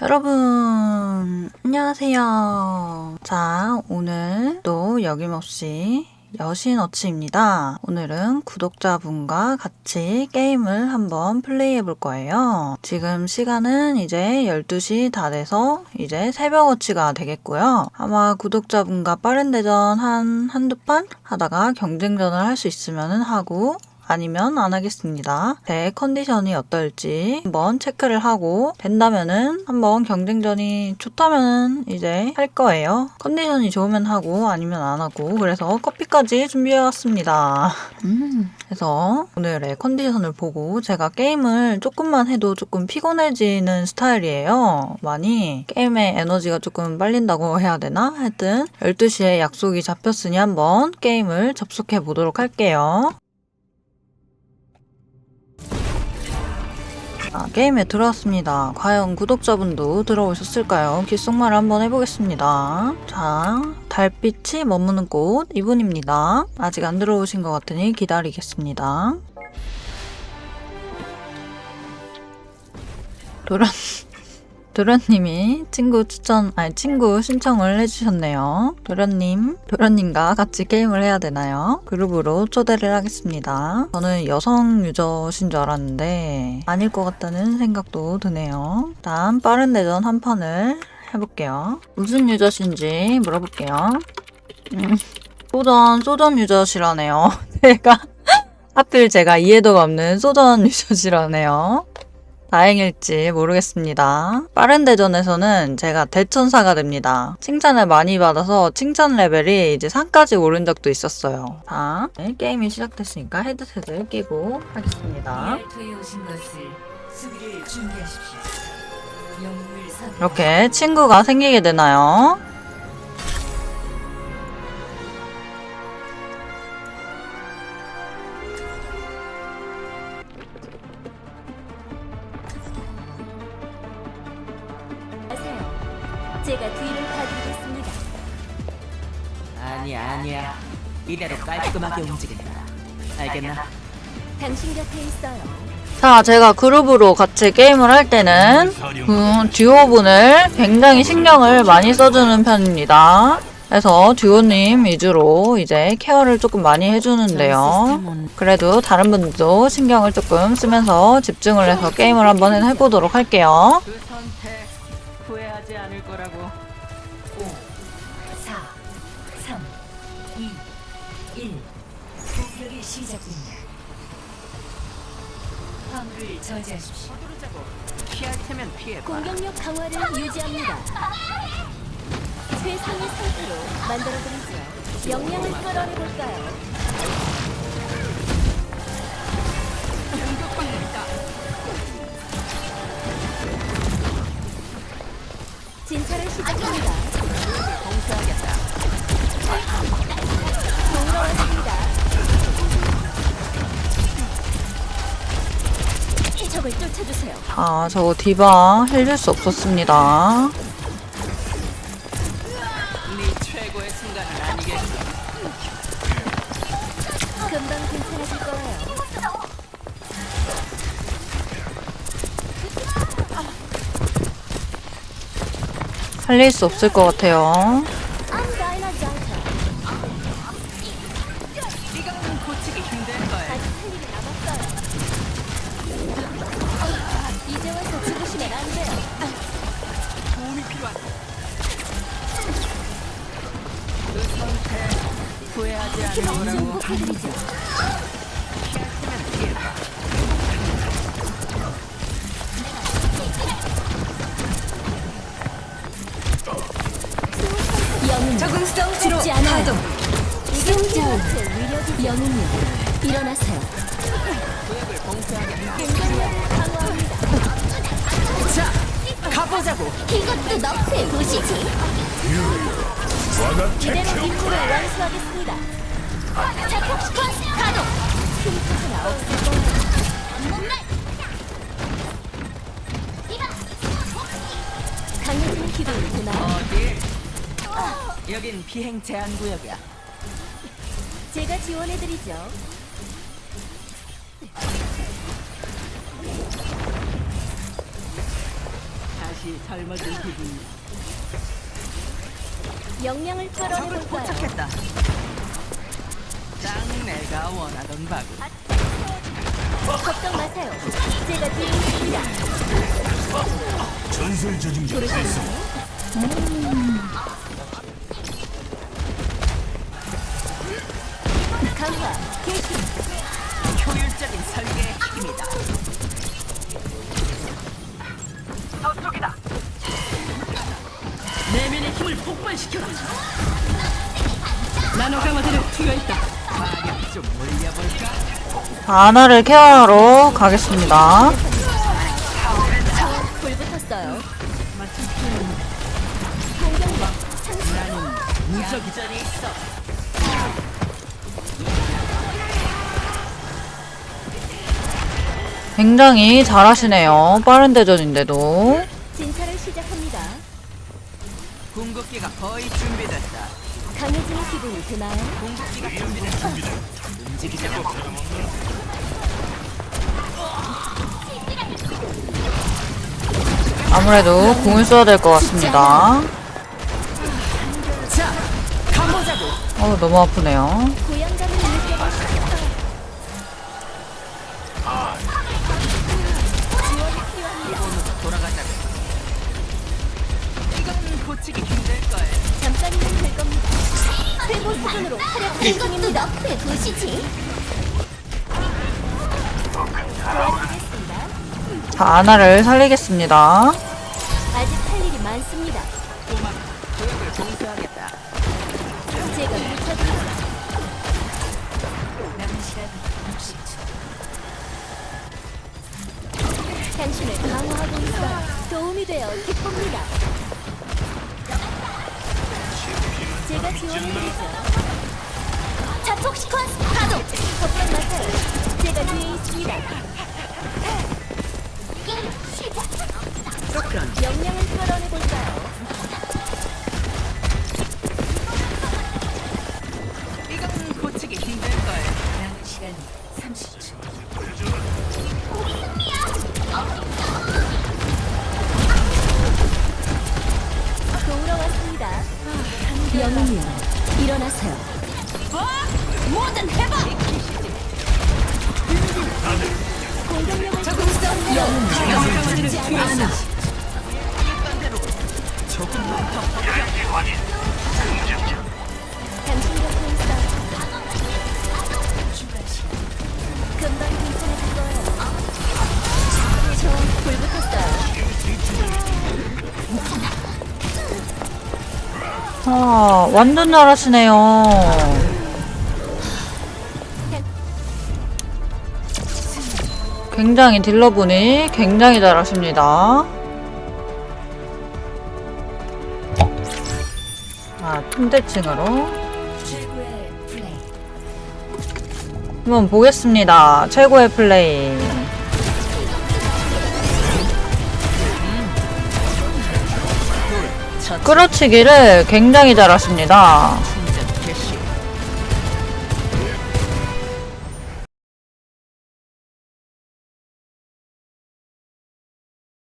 여러분, 안녕하세요. 자, 오늘 또 여김없이 여신어치입니다. 오늘은 구독자분과 같이 게임을 한번 플레이해 볼 거예요. 지금 시간은 이제 12시 다 돼서 이제 새벽어치가 되겠고요. 아마 구독자분과 빠른 대전 한 한두 판 하다가 경쟁전을 할 수 있으면 하고 아니면 안 하겠습니다. 제 컨디션이 어떨지 한번 체크를 하고 된다면은 한번 경쟁전이 좋다면은 이제 할 거예요. 컨디션이 좋으면 하고 아니면 안 하고 그래서 커피까지 준비해 왔습니다. 음. 그래서 오늘의 컨디션을 보고 제가 게임을 조금만 해도 조금 피곤해지는 스타일이에요. 많이 게임에 에너지가 조금 빨린다고 해야 되나? 하여튼 12시에 약속이 잡혔으니 한번 게임을 접속해 보도록 할게요. 아, 게임에 들어왔습니다. 과연 구독자분도 들어오셨을까요? 귓속말을 한번 해보겠습니다. 자, 달빛이 머무는 곳 이분입니다. 아직 안 들어오신 것 같으니 기다리겠습니다. 도란, 도련님이 친구 추천, 아니 친구 신청을 해주셨네요. 도련님, 도련님과 같이 게임을 해야 되나요? 그룹으로 초대를 하겠습니다. 저는 여성 유저신 줄 알았는데 아닐 것 같다는 생각도 드네요. 일단 빠른 대전 한 판을 해볼게요. 무슨 유저신지 물어볼게요. 음, 소전, 소전 유저시라네요. 제가 하필 제가 이해도가 없는 소전 유저시라네요. 다행일지 모르겠습니다. 빠른 대전에서는 제가 대천사가 됩니다. 칭찬을 많이 받아서 칭찬 레벨이 이제 3까지 오른 적도 있었어요. 자, 네, 게임이 시작됐으니까 헤드셋을 끼고 하겠습니다. 이렇게 친구가 생기게 되나요? 제가 뒤를 봐드리겠습니다. 아니야 아니야 이대로 깔끔하게 움직인다 알겠나? 당신 곁에 있어요. 자, 제가 그룹으로 같이 게임을 할 때는 그 듀오분을 굉장히 신경을 많이 써주는 편입니다. 그래서 듀오님 위주로 이제 케어를 조금 많이 해주는데요. 그래도 다른 분들도 신경을 조금 쓰면서 집중을 해서 게임을 한번 해보도록 할게요. 거라고 4, 3, 2, 1. 공격이 시작됩니다. 화물을 저지하십시오. 피할 테면 피해봐 공격력 강화를 유지합니다. 최상의 상태로 만들어드리죠. 역량을 끌어내볼까요? 진찰을 시작합니다. 봉쇄하겠다 동으로 왔습니다. 적을 쫓아주세요. 아, 저거 디바 해줄 수 없었습니다. 네 최고의 순간은 아니겠어 금방 괜찮아질 거예요. 으시면 안 돼요. 도움이 필요하다 그 후회하지 않을 거라고 위력이 영웅님 일어나세요. 제한 구역이야 지원해드리죠. 다시 젊어진 기분. 역량을 적을 끌어내볼까요? 포착했다. 딱 내가 원하던 바구. 걱정 마세요. 제가 뒤에 있습니다. 전설적인 게 강화 효율적인 설계의 힘이다. 저쪽이다. 내면의 힘을 폭발시켜라. 나노 강화제를 투여했다. 마력 좀 올려볼까? 아나를 케어하러 가겠습니다. 불 붙었어요. 공격력 상승 나는 무적이전에 있어. 굉장히 잘하시네요. 빠른 대전인데도. 진찰을 시작합니다. 궁극기가 거의 준비됐다. 강해지는 기분이 드나요? 궁극기가 준비됐다. 움직이자. 아무래도 궁을 써야 될 것 같습니다. 자, 가보자고. 어, 너무 아프네요. 수준으로 활약 중입니다. 너프에 보시지. 도와드리겠습니다. 자, 아나를 살리겠습니다. 아직 할 일이 많습니다. 꼬막 조약을 봉쇄하겠다. 제가 묻혀드리죠. 남은 시간 60초. 당신을 강화하고 있어 도움이 되어 기쁩니다. 제가 지원해드리죠. 있습니다. 그럼 역량을 끌어내 볼까요? 이건 고치기 힘들 거예요. 남은 시간 30초. 아, 완전 잘하시네요. 굉장히 딜러분이 굉장히 잘하십니다. 아, 플레이. 한번 보겠습니다. 최고의 플레이. 첫 끌어치기를 굉장히 잘하십니다.